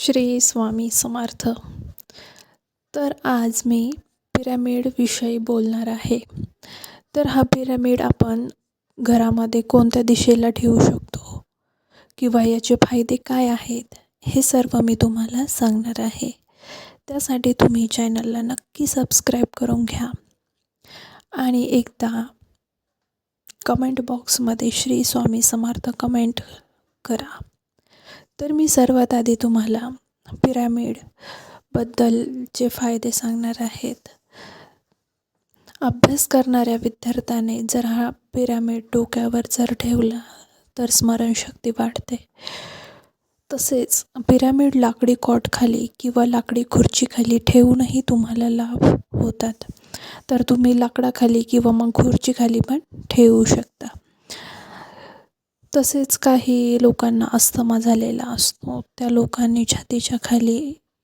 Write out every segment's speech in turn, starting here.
श्री स्वामी समर्थ. तर आज मी पिरॅमिडविषयी बोलणार आहे. तर हा पिरॅमिड आपण घरामध्ये कोणत्या दिशेला ठेवू शकतो? किंवा याचे फायदे काय आहेत? हे सर्व मी तुम्हाला सांगणार आहे. त्यासाठी तुम्ही चॅनलला नक्की सबस्क्राईब करून घ्या. आणि एकदा कमेंट बॉक्समध्ये श्री स्वामी समर्थ कमेंट करा. तर मी सर्वात आधी तुम्हाला पिरॅमिडबद्दलचे फायदे सांगणार आहेत. अभ्यास करणाऱ्या विद्यार्थ्याने जर हा पिरॅमिड डोक्यावर जर ठेवला तर स्मरणशक्ती वाढते. तसेच पिरॅमिड लाकडी कॉटखाली किंवा लाकडी खुर्चीखाली ठेवूनही तुम्हाला लाभ होतात. तर तुम्ही लाकडाखाली किंवा मग खुर्चीखाली पण ठेवू शकता. तसेच काही लोकांना अस्थमा झालेला असतो. त्या लोकांनी छातीच्या खाली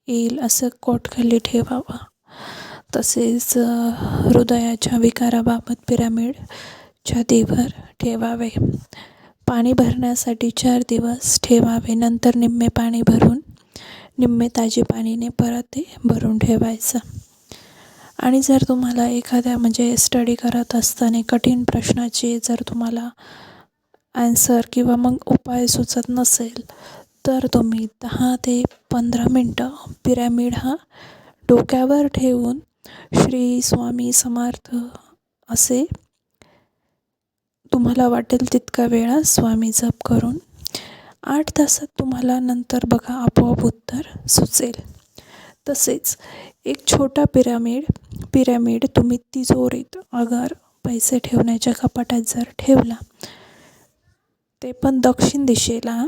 येईल असं कोटखाली ठेवावा. तसेच हृदयाच्या विकाराबाबत पिरामिड छातीवर ठेवावे. पाणी भरण्यासाठी चार दिवस ठेवावे. नंतर निम्मे पाणी भरून निम्मे ताजे पाणीने परत ते भरून ठेवायचं. आणि जर तुम्हाला एखाद्या म्हणजे स्टडी करत असताना कठीण प्रश्नाचे जर तुम्हाला ॲन्सर किंवा मग उपाय सुचत नसेल तर तुम्ही दहा ते पंधरा मिनटं पिरॅमिड हा डोक्यावर ठेवून श्री स्वामी समर्थ असे तुम्हाला वाटेल तितका वेळा स्वामी जप करून आठ तासात तुम्हाला नंतर बघा आपोआप उत्तर सुचेल. तसेच एक छोटा पिरामिड पिरॅमिड तुम्ही तिजोरीत अगर पैसे ठेवण्याच्या कपाटात जर ठेवला ते पण दक्षिण दिशेला.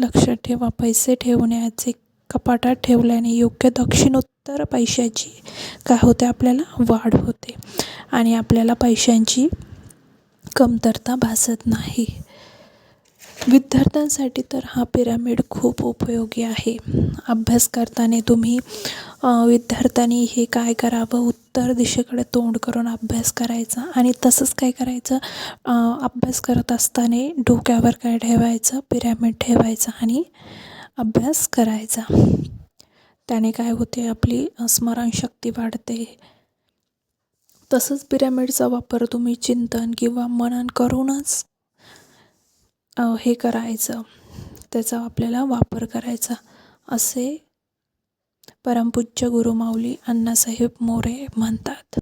लक्षात ठेवा पैसे ठेवण्याचे कपाटात ठेवल्याने योग्य दक्षिणोत्तर पैशाची काय होते? आपल्याला वाढ होते. आणि आपल्याला पैशांची कमतरता भासत नाही. विद्यार्थ्यांसाठी तर हा पिरॅमिड खूप उपयोगी आहे. अभ्यास करताना तुम्ही विद्यार्थ्यांनी हे काय करावं उत्तर दिशेकडे तोंड करून अभ्यास करायचा आणि तसंच काय करायचं अभ्यास करत असताना डोक्यावर काय ठेवायचं पिरॅमिड ठेवायचं आणि अभ्यास करायचा. त्याने काय होते आपली स्मरणशक्ती वाढते. तसंच पिरॅमिडचा वापर तुम्ही चिंतन किंवा मनन करूनच हे करायचं. त्याचा आपल्याला वापर करायचा. असे परमपूज्य गुरुमाऊली अण्णासाहेब मोरे म्हणतात.